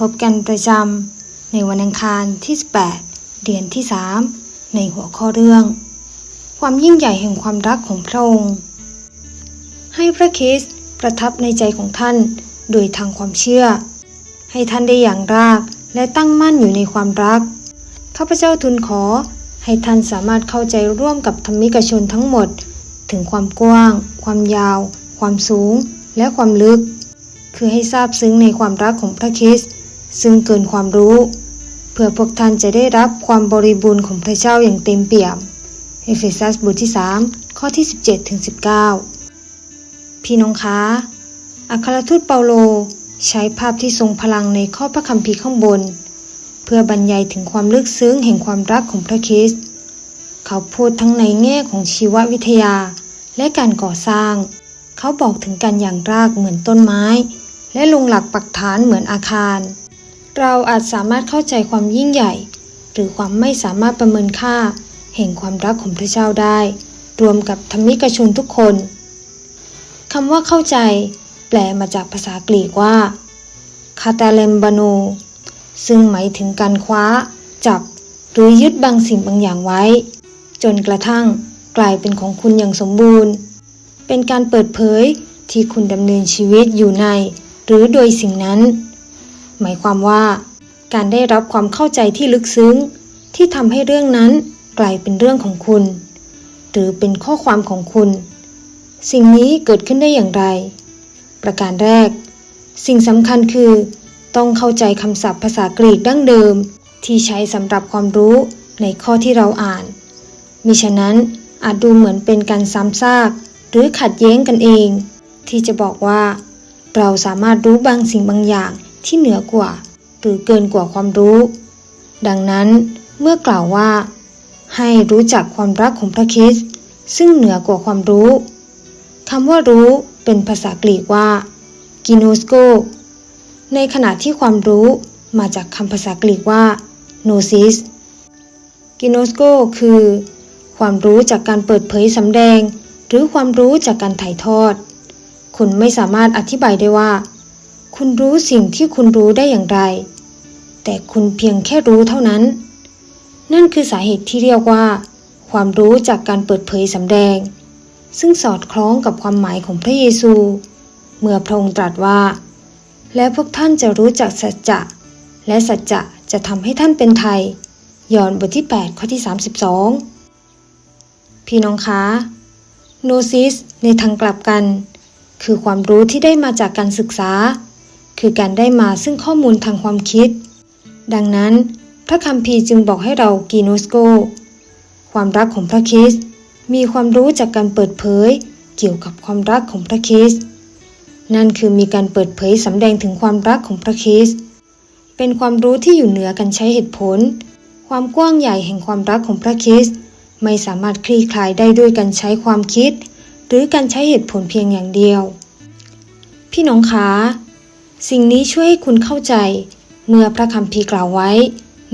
พบกันประจำในวันอังคารที่ 18 เดือนที่ 3 ในหัวข้อเรื่อง ความยิ่งใหญ่แห่งความรักของพระองค์ ให้พระคริสต์ประทับในใจของท่านโดยทางความเชื่อ ให้ท่านได้อย่างรากและตั้งมั่นอยู่ในความรัก ข้าพเจ้าทูลขอให้ท่านสามารถเข้าใจร่วมกับธรรมิกชนทั้งหมด ถึงความกว้าง ความยาว ความสูง และความลึก คือให้ทราบซึ้งในความรักของพระคริสต์ ซึ่งเกินความรู้ เพื่อพวกท่านจะได้รับความบริบูรณ์ของพระเจ้าอย่างเต็มเปี่ยมเอเฟซัสบทที่ 3 ข้อที่ 17ถึง19 พี่น้องคะอัครทูตเปาโลใช้ภาพที่ทรงพลังในข้อพระคัมภีร์ข้างบน เพื่อบรรยายถึงความลึกซึ้งแห่งความรักของพระคริสต์เขาพูดทั้งในแง่ของชีววิทยาและการก่อสร้าง เขาบอกถึงการอย่างรากเหมือนต้นไม้ และลงหลักปักฐานเหมือนอาคาร เราอาจสามารถเข้าใจความยิ่งใหญ่ หรือความไม่สามารถประเมินค่า แห่งความรักของพระเจ้าได้ รวมกับธรรมิกชนทุกคนคำว่าเข้าใจ แปลมาจากภาษากรีกว่าคาตาเลมบาโนซึ่งหมายถึงการคว้า จับ หรือยึดบางสิ่งบางอย่างไว้ จนกระทั่งกลายเป็นของคุณอย่างสมบูรณ์ เป็นการเปิดเผยที่คุณดำเนินชีวิตอยู่ใน หรือโดยสิ่งนั้น หมายความว่า การได้รับความเข้าใจที่ลึกซึ้ง ที่ทำให้เรื่องนั้นกลายเป็นเรื่องของคุณ หรือเป็นข้อความของคุณ สิ่งนี้เกิดขึ้นได้อย่างไร ประการแรก สิ่งสำคัญคือ ต้องเข้าใจคำศัพท์ภาษากรีกดั้งเดิม ที่ใช้สำหรับความรู้ในข้อที่เราอ่าน มิฉะนั้นอาจดูเหมือนเป็นการซ้ำซาก หรือขัดแย้งกันเอง ที่จะบอกว่า เราสามารถรู้บางสิ่งบางอย่าง ที่เหนือกว่า หรือเกินกว่าความรู้ ดังนั้นเมื่อกล่าวว่า ให้รู้จักความรักของพระคริสต์ซึ่งเหนือกว่าความรู้คำว่ารู้เป็นภาษากรีกว่ากิโนสโกในขณะที่ความรู้มาจากคำภาษากรีกว่าโนซิสกิโนสโกคือ ความรู้จากการเปิดเผยสำแดง หรือความรู้จากการถ่ายทอด คุณไม่สามารถอธิบายได้ว่า คุณรู้สิ่งที่คุณรู้ได้อย่างไร แต่คุณเพียงแค่รู้เท่านั้น นั่นคือสาเหตุที่เรียกว่า ความรู้จากการเปิดเผยสำแดง ซึ่งสอดคล้องกับความหมายของพระเยซู เมื่อพระองค์ตรัสว่า และพวกท่านจะรู้จักสัจจะและสัจจะจะทำให้ท่านเป็นไทย ยอห์นบทที่ 8 ข้อที่ 32 พี่น้องคะโนซิสในทางกลับกัน คือความรู้ที่ได้มาจากการศึกษา คือการได้มาซึ่งข้อมูลทางความคิด ดังนั้น พระคัมภีร์จึงบอกให้เรากีโนสโก ความรักของพระคริสต์มีความรู้จากการเปิดเผยเกี่ยวกับความรักของพระคริสต์นั่นคือมีการเปิดเผยสำแดงถึงความรักของพระคริสต์เป็นความรู้ที่อยู่เหนือการใช้เหตุผล ความกว้างใหญ่แห่งความรักของพระคริสต์ไม่สามารถคลี่คลายได้ด้วยการใช้ความคิด หรือการใช้เหตุผลเพียงอย่างเดียว พี่น้องคะ สิ่งนี้ช่วยให้คุณเข้าใจ เมื่อพระคัมภีร์กล่าวไว้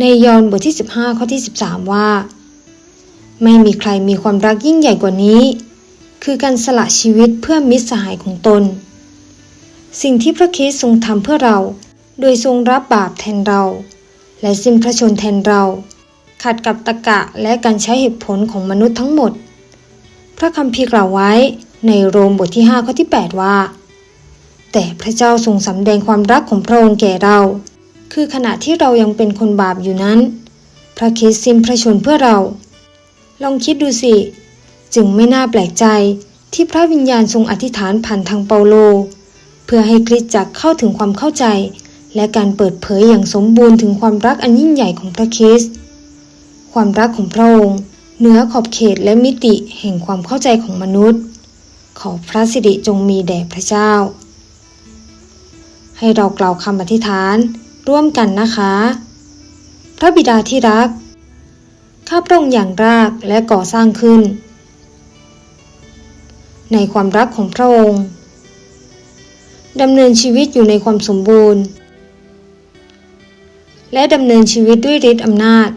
ในยอห์นบทที่ 15 ข้อที่ 13 ว่า ไม่มีใครมีความรักยิ่งใหญ่กว่านี้ คือการสละชีวิตเพื่อมิตรสหายของตน สิ่งที่พระคริสต์ทรงทำเพื่อเรา โดยทรงรับบาปแทนเรา และสิ้นพระชนแทนเรา ขัดกับตะกะและการใช้เหตุผลของมนุษย์ทั้งหมด พระคัมภีร์กล่าวไว้ในโรมบทที่ 5 ข้อที่ 8 ว่า แต่พระเจ้าทรงสำแดงความรักของพระองค์แก่เรา คือขณะที่เรายังเป็นคนบาปอยู่นั้น พระคริสต์สิ้นพระชนเพื่อเรา ลองคิดดูสิ จึงไม่น่าแปลกใจที่พระวิญญาณทรงอธิษฐานผ่านทางเปาโล เพื่อให้คริสตจักรเข้าถึงความเข้าใจ และการเปิดเผยอย่างสมบูรณ์ถึงความรักอันยิ่งใหญ่ของพระคริสต์ความรักของพระองค์เหนือขอบเขตและมิติแห่งความเข้าใจของมนุษย์ ขอพระสิริจงมีแด่พระเจ้า ให้เรากล่าวคำอธิษฐานร่วมกันนะคะ พระบิดาที่รัก ข้าพระองค์อย่างรากและก่อสร้างขึ้น ในความรักของพระองค์ดำเนินชีวิตอยู่ในความสมบูรณ์ และดำเนินชีวิตด้วยฤทธิ์อำนาจ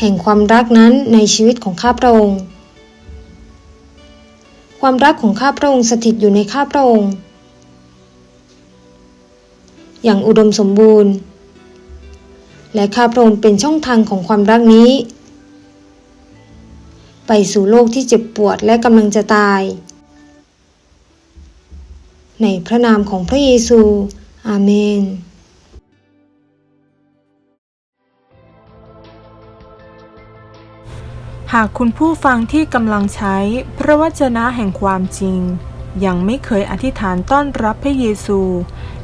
แห่งความรักนั้นในชีวิตของข้าพระองค์ ความรักของข้าพระองค์สถิตอยู่ในข้าพระองค์ อย่างอุดมสมบูรณ์ และข้าพระองค์เป็นช่องทางของความรักนี้ ไปสู่โลกที่เจ็บปวดและกำลังจะตาย ในพระนามของพระเยซู อาเมนหากคุณผู้ฟังที่กำลังใช้พระวจนะแห่งความจริง ยังไม่เคยอธิษฐานต้อนรับพระเยซู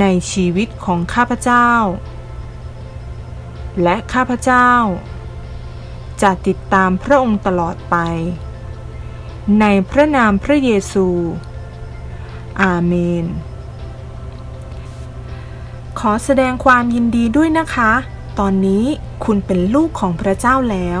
ในชีวิตของข้าพเจ้า และข้าพเจ้า จะติดตามพระองค์ตลอดไป ในพระนามพระเยซู อาเมน ขอแสดงความยินดีด้วยนะคะ ตอนนี้คุณเป็นลูกของพระเจ้าแล้ว